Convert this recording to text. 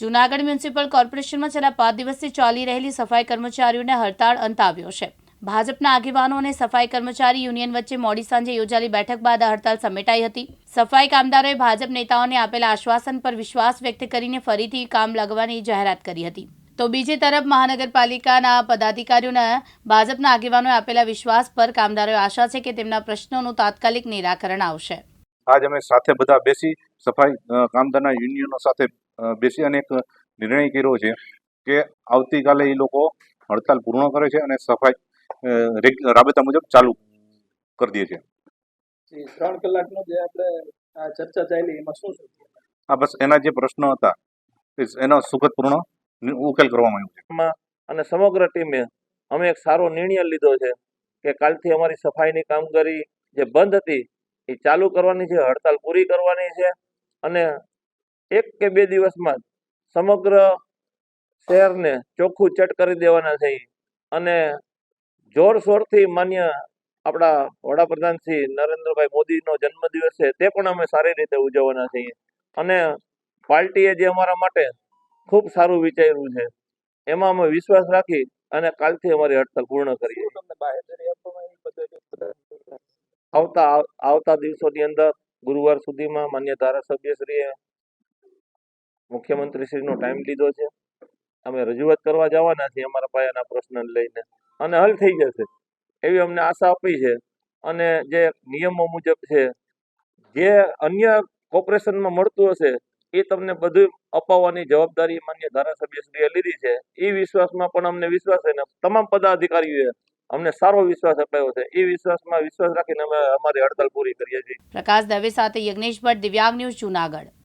Junagadh municipal કોર્પોરેશનમાં છેલ્લા પાંચ દિવસથી ચાલી રહેલી સફાઈ કર્મચારીઓને હડતાળ અંત આવ્યો છે. ભાજપના આગેવાનો અને સફાઈ કર્મચારી યુનિયન વચ્ચે મોડી સાંજે યોજાયેલી બેઠક બાદ હડતાળ સમેટાઈ હતી. સફાઈ કામદારોએ ભાજપ નેતાઓને આપેલા આશ્વાસન પર વિશ્વાસ વ્યક્ત કરીને ફરીથી કામ લાગવાની જાહેરાત કરી હતી. તો બીજી તરફ મહાનગરપાલિકાના પદાધિકારીઓના ભાજપના આગેવાનોએ આપેલા વિશ્વાસ પર કામદારોએ આશા છે કે તેમના પ્રશ્નોનું તાત્કાલિક નિરાકરણ આવશે. આજ અમે સાથે બધા બેસી સફાઈ કામદારના યુનિયનો સાથે બેસી અને એક નિર્ણય કર્યો છે કે આવતીકાલે એ લોકો હડતાલ પૂર્ણ કરે છે અને સફાઈ રાબેતા મુજબ ચાલુ કરી દે છે. ત્રણ કલાકનો જે આપણે ચર્ચા ચાલી એમાં શું હા બસ એના જે પ્રશ્નો હતા એ એનો સુખદપૂર્ણ પૂર્ણ ઉકેલ કરવામાં આવ્યો છે. અને સમગ્ર ટીમે અમે એક સારો નિર્ણય લીધો છે કે કાલથી અમારી સફાઈની કામગીરી જે બંધ હતી એ ચાલુ કરવાની છે હડતાલ પૂરી કરવાની છે અને એક કે બે દિવસમાં સમગ્ર શહેરને ચોખ્ખું ચટ કરી દેવાના છે. અને જોરશોરથી માન્ય આપણા વડાપ્રધાન શ્રી નરેન્દ્રભાઈ મોદીનો જન્મદિવસ છે તે પણ અમે સારી રીતે ઉજવવાના છીએ અને પાર્ટીએ જે અમારા માટે ખૂબ સારું વિચાર્યું છે એમાં અમે વિશ્વાસ રાખી અને કાલથી અમારી હડતાલ પૂર્ણ કરીએ. આવતા આવતા દિવસોની અંદર ગુરુવાર સુધીમાં માન્ય ધારાસભ્યશ્રીએ મુખ્યમંત્રીશ્રીનો ટાઈમ લીધો છે. અમે રજૂઆત કરવા જવાના છીએ અમારા પાયાના પ્રશ્નને લઈને. અને હલ થઈ જશે. એવી અમને આશા આપી છે. અને જે નિયમો મુજબ છે, જે અન્ય કોર્પોરેશનમાં મળતું હશે, એ તમને બધું અપાવવાની જવાબદારી માન્ય ધારાસભ્યશ્રીએ લીધી છે. એ વિશ્વાસમાં પણ અમને વિશ્વાસ છે તમામ પદાધિકારીઓએ અમને સારો વિશ્વાસ અપાયો છે. એ વિશ્વાસમાં વિશ્વાસ રાખીને અમે અમારી હડતાલ પૂરી કરીએ છીએ. પ્રકાશ દવે સાથે યજ્ઞેશ ભટ્ટ દિવ્યાંગ ન્યૂઝ જૂનાગઢ.